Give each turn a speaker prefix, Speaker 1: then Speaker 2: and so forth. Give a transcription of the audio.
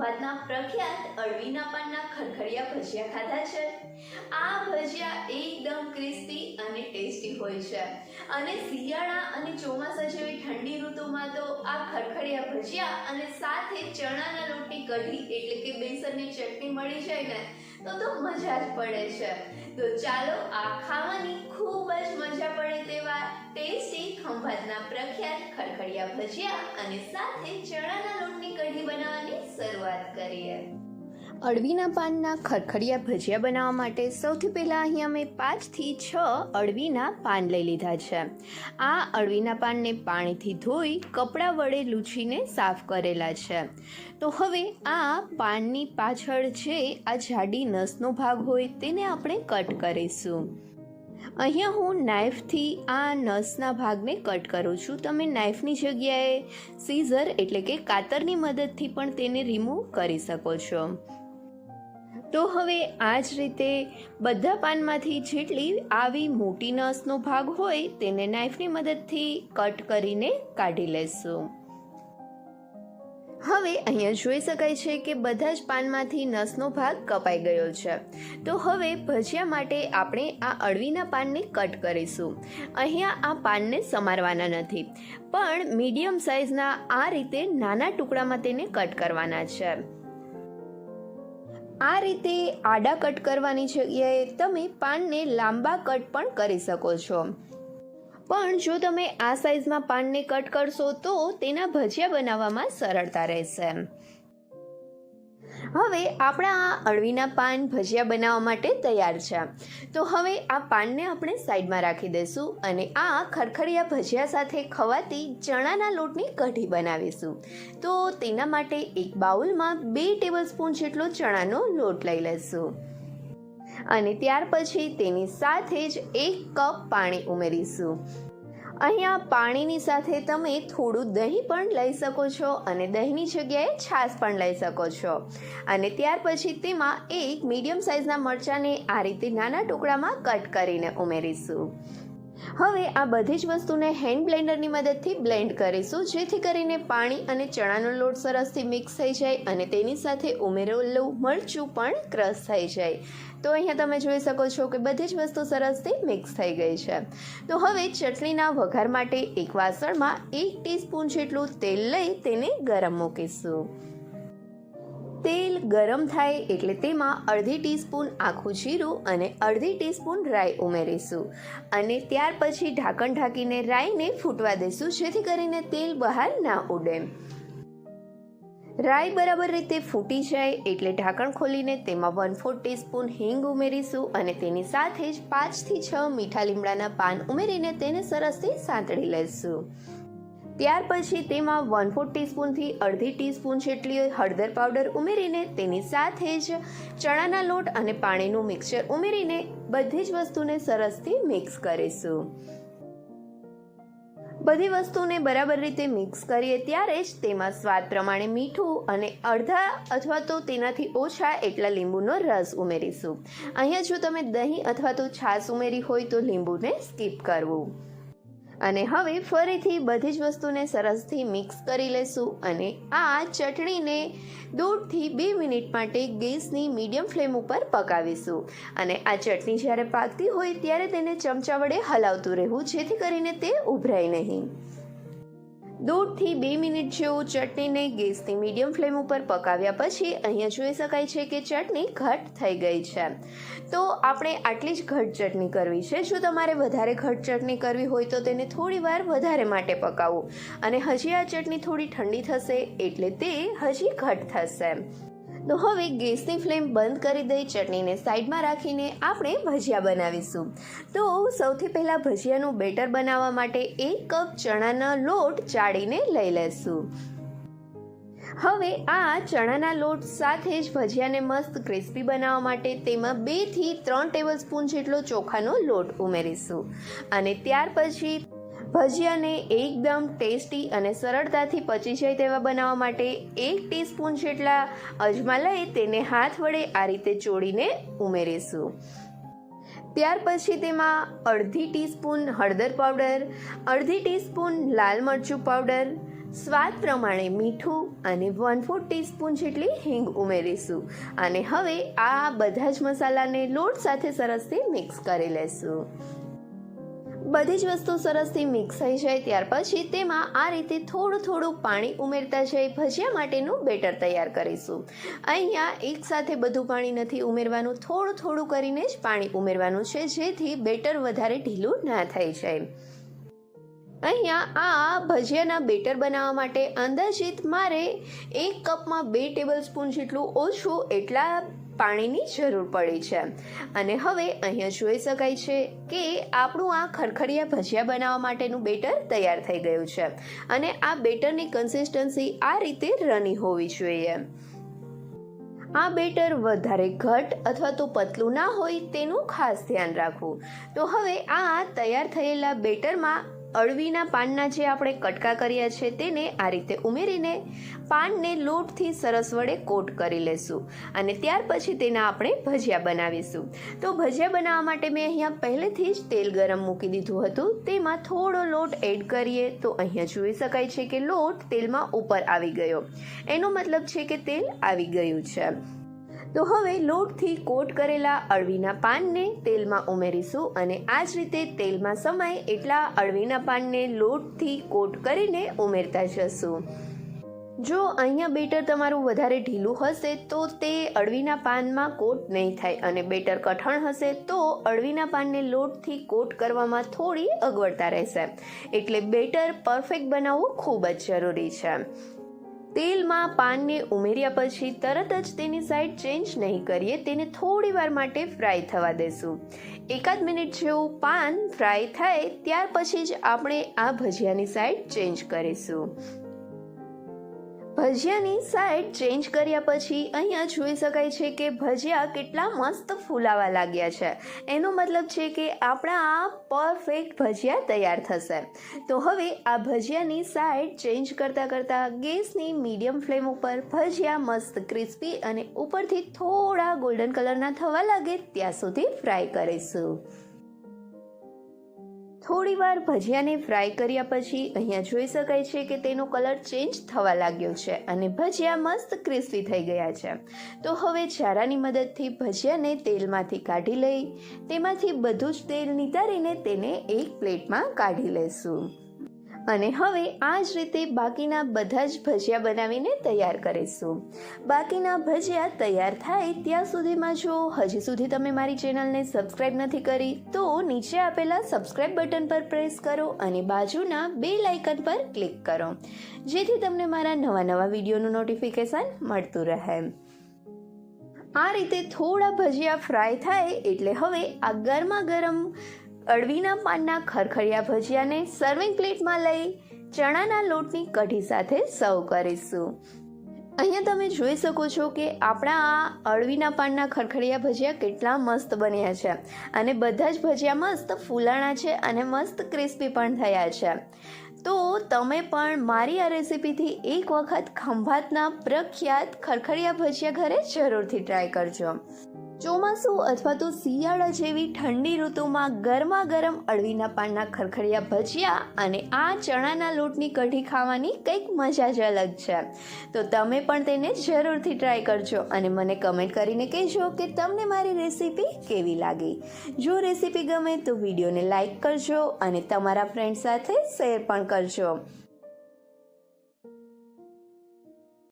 Speaker 1: ખંભાતના પ્રખ્યાત અળવીના પાનના ખરખડિયા ભજીયા ખાધા છે. આ ભજીયા એકદમ ક્રિસ્પી અને ટેસ્ટી હોય છે. અને શિયાળા અને ચોમાસા જેવી ઠંડી ઋતુમાં તો આ ખરખડિયા ભજીયા અને સાથે ચણાના લોટની કઢી એટલે કે બેસનની ચટણી મળી જાય ને તો તો મજા જ પડે છે. તો ચાલો આ ખાવાની ખૂબ જ મજા પડે તેવા ટેસ્ટી ખંભાતના પ્રખ્યાત ખડખડિયા ભજીયા અને સાથે ચણાના લોટની કઢી બનાવવાની શરૂઆત કરીએ. અળવીના પાનના ખરખડિયા ભજીયા બનાવવા માટે સૌથી પહેલાં અહીંયા મેં પાંચથી છ અળવીના પાન લઈ લીધા છે. આ અળવીના પાનને પાણીથી ધોઈ કપડાં વડે લૂછીને સાફ કરેલા છે. તો હવે આ પાનની પાછળ જે આ જાડી નસનો ભાગ હોય તેને આપણે કટ કરીશું. અહીંયા હું નાઇફથી આ નસના ભાગને કટ કરું છું. તમે નાઇફની જગ્યાએ સીઝર એટલે કે કાતરની મદદથી પણ તેને રિમૂવ કરી શકો છો. તો હવે આ જ રીતે બધા પાનમાંથી જેટલી આવી મોટી નસનો ભાગ હોય તેને નાઇફની મદદથી કટ કરીને કાઢી લેશું. હવે અહીંયા જોઈ શકાય છે કે બધા જ પાનમાંથી નસનો ભાગ કપાઈ ગયો છે. તો હવે ભજીયા માટે આપણે આ અળવીના પાનને કટ કરીશું. અહીંયા આ પાનને સમારવાના નથી, પણ મીડિયમ સાઇઝના આ રીતે નાના ટુકડામાં તેને કટ કરવાના છે. આ રીતે આડા કટ કરવાની જગ્યાએ તમે પાનને લાંબા કટ પણ કરી શકો છો. પણ જો તમે આ સાઈઝમાં પાનને કટ કરશો તો તેના ભજીયા બનાવવામાં સરળતા રહેશે. હવે આપણા આ અળવીના પાન ભજીયા બનાવવા માટે તૈયાર છે. તો હવે આ પાનને આપણે સાઈડમાં રાખી દઈશું અને આ ખરખડિયા ભજીયા સાથે ખવાતી ચણાના લોટની કઢી બનાવીશું. તો તેના માટે એક બાઉલમાં બે ટેબલસ્પૂન જેટલો ચણાનો લોટ લઈ લઈશું. અને ત્યાર પછી તેની સાથે જ એક કપ પાણી ઉમેરીશું. અહીંયા પાણીની સાથે તમે થોડું દહીં પણ લઈ શકો છો અને દહીંની જગ્યાએ છાશ પણ લઈ શકો છો. અને ત્યાર પછી તેમાં એક મીડિયમ સાઇઝના મરચાંને આ રીતે નાના ટુકડામાં કટ કરીને ઉમેરીશું. હવે આ બધી જ વસ્તુને હેન્ડ બ્લેન્ડરની મદદથી બ્લેન્ડ કરીશું, જેથી કરીને પાણી અને ચણાનો લોટ સરસથી મિક્સ થઈ જાય અને તેની સાથે ઉમેરેલું મરચું પણ ક્રશ થઈ જાય. તો અહીંયા તમે જોઈ શકો છો કે બધી જ વસ્તુ સરસથી મિક્સ થઈ ગઈ છે. તો હવે ચટણીના વઘાર માટે એક વાસણમાં એક ટીસ્પૂન જેટલું તેલ લઈ તેને ગરમ મૂકીશું. તેલ ગરમ થાય એટલે તેમાં અડધી ટીસ્પૂન આખું જીરું અને અડધી ટીસ્પૂન રાઈ ઉમેરીશું. અને ત્યાર પછી ઢાંકણ ઢાંકીને રાઈને ફૂટવા દઈશું જેથી કરીને તેલ બહાર ના ઉડે. રાઈ બરાબર રીતે ફૂટી જાય એટલે ઢાંકણ ખોલીને તેમાં વન ફોર ટીસ્પૂન હિંગ ઉમેરીશું અને તેની સાથે જ પાંચથી છ મીઠા લીમડાના પાન ઉમેરીને તેને સરસથી સાંતળી લઈશું ત્યાર પછી તેમાં વન ફોર ટીસ્પૂનથી અડધી ટીસ્પૂન જેટલી હળદર પાવડર ઉમેરીને તેની સાથે જ ચણાના લોટ અને પાણીનું મિક્સર ઉમેરીને બધી જ વસ્તુને સરસથી મિક્સ કરીશું. બધી વસ્તુને બરાબર રીતે મિક્સ કરીએ ત્યારે જ તેમાં સ્વાદ પ્રમાણે મીઠું અને અડધા અથવા તો તેનાથી ઓછા એટલા લીંબુનો રસ ઉમેરીશું. અહીંયા જો તમે દહીં અથવા તો છાશ ઉમેરી હોય તો લીંબુને સ્કીપ કરવું. અને હવે ફરીથી બધી જ વસ્તુને સરસથી મિક્સ કરી લેશું અને આ ચટણીને દોઢથી બે મિનિટ માટે ગેસની મીડિયમ ફ્લેમ ઉપર પકાવીશું. અને આ ચટણી જ્યારે પાકતી હોય ત્યારે તેને ચમચા વડે હલાવતું રહેવું, જેથી કરીને તે ઉભરાય નહીં. દોઢથી બે મિનિટ જેવું ચટણીને ગેસની મીડિયમ ફ્લેમ ઉપર પકાવ્યા પછી અહીંયા જોઈ શકાય છે કે ચટણી ઘટ થઈ ગઈ છે. તો આપણે આટલી જ ઘટ ચટણી કરવી છે. જો તમારે વધારે ઘટ ચટણી કરવી હોય તો તેને થોડી વાર વધારે માટે પકાવવું અને હજી આ ચટણી થોડી ઠંડી થશે એટલે તે હજી ઘટ થશે. તો હવે ગેસની ફ્લેમ બંધ કરી દઈ, ચટણીને સાઈડમાં રાખીને આપણે ભજીયા બનાવીશું. તો સૌથી પહેલાં ભજીયાનું બેટર બનાવવા માટે એક કપ ચણાનો લોટ ચાળીને લઈ લેશું. હવે આ ચણાના લોટ સાથે જ ભજીયાને મસ્ત ક્રિસ્પી બનાવવા માટે તેમાં બેથી ત્રણ ટેબલ સ્પૂન જેટલો ચોખાનો લોટ ઉમેરીશું. અને ત્યાર પછી ભજીયાને એકદમ ટેસ્ટી અને સરળતાથી પચી જાય તેવા બનાવવા માટે એક ટીસ્પૂન જેટલા અજમા તેને હાથ વડે આ રીતે ચોળીને ઉમેરીશું. ત્યાર પછી તેમાં અડધી ટીસ્પૂન હળદર પાવડર, અડધી ટીસ્પૂન લાલ મરચું પાવડર, સ્વાદ પ્રમાણે મીઠું અને વન ફોર ટીસ્પૂન જેટલી હિંગ ઉમેરીશું. અને હવે આ બધા જ મસાલાને લોટ સાથે સરસથી મિક્સ કરી લેશું. બધી જ વસ્તુ સરસથી મિક્સ થઈ જાય ત્યાર પછી તેમાં આ રીતે થોડું થોડું પાણી ઉમેરતા જઈ ભજીયા માટેનું બેટર તૈયાર કરીશું. અહીંયા એકસાથે બધું પાણી નથી ઉમેરવાનું, થોડું થોડું કરીને જ પાણી ઉમેરવાનું છે જેથી બેટર વધારે ઢીલું ના થઈ જાય. અહીંયા આ ભજીયાના બેટર બનાવવા માટે અંદાજિત મારે એક કપમાં બે ટેબલ સ્પૂન જેટલું ઓછું એટલા પાણીની જરૂર પડી છે. અને હવે અહીંયા જોઈ શકાય છે કે આપણું આ ખરખડિયા ભજીયા બનાવવા માટેનું બેટર તૈયાર થઈ ગયું છે. અને આ બેટરની કન્સિસ્ટન્સી આ રીતે રની હોવી જોઈએ. આ બેટર વધારે ઘટ અથવા તો પતલું ના હોય તેનું ખાસ ધ્યાન રાખવું. તો હવે આ તૈયાર થયેલા બેટરમાં અળવીના પાનના જે આપણે કટકા કર્યા છે તેને આ રીતે ઉમેરીને પાનને લોટથી સરસ વડે કોટ કરી લેશું અને ત્યાર પછી તેના આપણે ભજીયા બનાવીશું. તો ભજીયા બનાવવા માટે મેં અહીંયા પહેલેથી જ તેલ ગરમ મૂકી દીધું હતું. તેમાં થોડો લોટ એડ કરીએ તો અહીંયા જોઈ શકાય છે કે લોટ તેલમાં ઉપર આવી ગયો. એનો મતલબ છે કે તેલ આવી ગયું છે. તો હવે લોટથી કોટ કરેલા અળવીના પાનને તેલમાં ઉમેરીશું અને આ જ રીતે તેલમાં સમાય એટલા અળવીના પાનને લોટથી કોટ કરીને ઉમેરતા જશું. જો અહીંયા બેટર તમારું વધારે ઢીલું હશે તો તે અળવીના પાનમાં કોટ નહીં થાય અને બેટર કઠણ હશે તો અળવીના પાનને લોટથી કોટ કરવામાં થોડી અગવડતા રહેશે. એટલે બેટર પરફેક્ટ બનાવવું ખૂબ જ જરૂરી છે. તેલમાં પાનને ઉમેર્યા પછી તરત જ તેની સાઈડ ચેન્જ નહીં કરીએ, તેને થોડી વાર માટે ફ્રાય થવા દેશું. એકાદ મિનિટ જેવું પાન ફ્રાય થાય, ત્યાર પછી જ આપણે આ ભજીયાની સાઈડ ચેન્જ કરીશું. ભજીયાની સાઈડ ચેન્જ કર્યા પછી અહીંયા જોઈ શકાય છે કે ભજીયા કેટલા મસ્ત ફૂલાવા લાગ્યા છે. એનો મતલબ છે કે આપણા આ પરફેક્ટ ભજીયા તૈયાર થશે. તો હવે આ ભજીયાની સાઈડ ચેન્જ કરતાં કરતાં ગેસની મીડિયમ ફ્લેમ ઉપર ભજીયા મસ્ત ક્રિસ્પી અને ઉપરથી થોડા ગોલ્ડન કલરના થવા લાગે ત્યાં સુધી ફ્રાય કરીશું. થોડી વાર ભજીયાને ફ્રાય કર્યા પછી અહીંયા જોઈ શકાય છે કે તેનો કલર ચેન્જ થવા લાગ્યો છે અને ભજીયા મસ્ત ક્રિસ્પી થઈ ગયા છે. તો હવે ચારાની મદદથી ભજીયાને તેલમાંથી કાઢી લઈ, તેમાંથી બધું જ તેલ નિતારીને તેને એક પ્લેટમાં કાઢી લેશું અને હવે આ જ રીતે બાકીના બધા જ ભજીયા બનાવીને તૈયાર કરીશું. બાકીના ભજીયા તૈયાર થાય ત્યાં સુધીમાં જો હજી સુધી તમે મારી ચેનલને સબસ્ક્રાઈબ નથી કરી, તો નીચે આપેલા સબસ્ક્રાઈબ બટન પર પ્રેસ કરો અને બાજુના બે લાઇકન પર ક્લિક કરો. જેથી તમને મારા નવા નવા વિડીયોનું નોટિફિકેશન મળતું રહે. આ રીતે થોડા ભજીયા ફ્રાય થાય એટલે હવે આ ગરમા ગરમ અળવીના પાનના ખરખરિયા ભજીયાને સર્વિંગ પ્લેટમાં લઈ ચણાના લોટની કઢી સાથે સર્વ કરીશું. અહીંયા તમે જોઈ શકો છો કે આપણા આ અળવીના પાનના ખરખડિયા ભજીયા કેટલા મસ્ત બન્યા છે અને બધા જ ભજીયા મસ્ત ફૂલાણા છે અને મસ્ત ક્રિસ્પી પણ થયા છે. તો તમે પણ મારી આ રેસીપીથી એક વખત ખંભાતના પ્રખ્યાત ખરખડિયા ભજીયા ઘરે જરૂરથી ટ્રાય કરજો. ચોમાસું અથવા તો શિયાળા જેવી ઠંડી ઋતુમાં ગરમા ગરમ અળવીના પાનના ખરખડિયા ભજીયા અને આ ચણાના લોટની કઢી ખાવાની કંઈક મજા જ અલગ છે. તો તમે પણ તેને જરૂરથી ટ્રાય કરજો અને મને કમેન્ટ કરીને કહેજો કે તમને મારી રેસીપી કેવી લાગી. જો રેસીપી ગમે તો વિડીયોને લાઈક કરજો અને તમારા ફ્રેન્ડ સાથે શેર પણ કરજો.